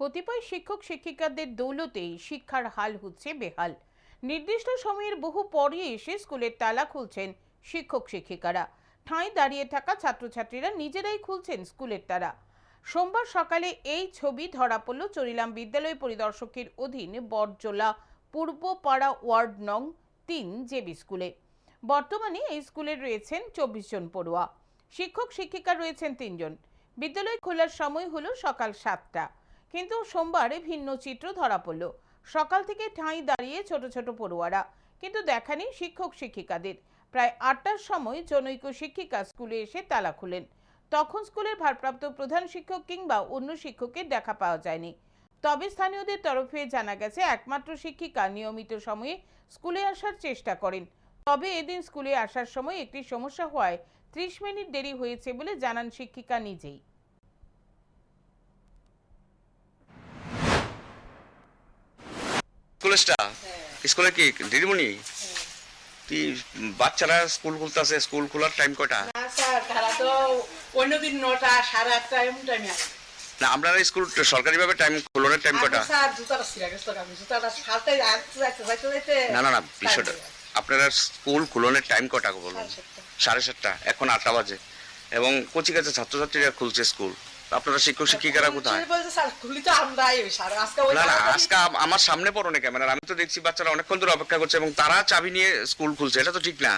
কতিপয় শিক্ষক শিক্ষিকাদের দৌলতেই শিক্ষার হাল হচ্ছে বেহাল। নির্দিষ্ট সময়ের বহু পরে এসে স্কুলের তালা খুলছেন শিক্ষক শিক্ষিকারা। ঠাঁই দাঁড়িয়ে থাকা ছাত্রছাত্রীরা নিজেরাই খুলছেন স্কুলের তারা সোমবার সকালে এই ছবি ধরা পড়ল চরিলাম বিদ্যালয় পরিদর্শকের অধীন বটজোলা পূর্বপাড়া ওয়ার্ড নং তিন জেবি স্কুলে। বর্তমানে এই স্কুলে রয়েছেন চব্বিশ জন পড়ুয়া। শিক্ষক শিক্ষিকা রয়েছেন তিনজন। বিদ্যালয় খোলার সময় হলো সকাল সাতটা। কিন্তু সোমবারে ভিন্ন চিত্র ধরা পড়ল। সকাল থেকে ঠাঁই দাঁড়িয়ে ছোট ছোট পড়ুয়ারা, কিন্তু দেখা নেই শিক্ষক শিক্ষিকাদের। প্রায় আটটার সময় জনৈক শিক্ষিকা স্কুলে এসে তালা খুলেন। তখন স্কুলের ভারপ্রাপ্ত প্রধান শিক্ষক কিংবা অন্য শিক্ষকের দেখা পাওয়া যায়নি। তবে স্থানীয়দের তরফে জানা গেছে, একমাত্র শিক্ষিকা নিয়মিত সময়ে স্কুলে আসার চেষ্টা করেন। তবে এদিন স্কুলে আসার সময় একটি সমস্যা হওয়ায় ত্রিশ মিনিট দেরি হয়েছে বলে জানান শিক্ষিকা নিজেই। স্কুলের স্টাফ স্কুলে কি? দিদিমণি? কি বাচ্চারা স্কুল খুলতেছে? স্কুল খোলার টাইম কয়টা? না স্যার অন্যদিন নটা সাড়ে আটটা এমন টাইমে না আপনারা স্কুল সরকারিভাবে টাইম খোলার টাইম যাইতে না না না বিষয়টা আপনারা স্কুল খুলনের টাইম কয়টা বলুন? সাড়ে সাতটা। এখন আটটা বাজে। এবং কচি কাছে ছাত্রছাত্রীরা খুলছে স্কুল। আপনারা শিক্ষক শিক্ষিকারা কোথায়? আজকে ওই না না আজকে আমার সামনে পড়ো না ক্যামেরা আমি তো দেখছি বাচ্চারা অনেকক্ষণ ধরে অপেক্ষা করছে এবং তারা চাবি নিয়ে স্কুল খুলছে এটা তো ঠিক না।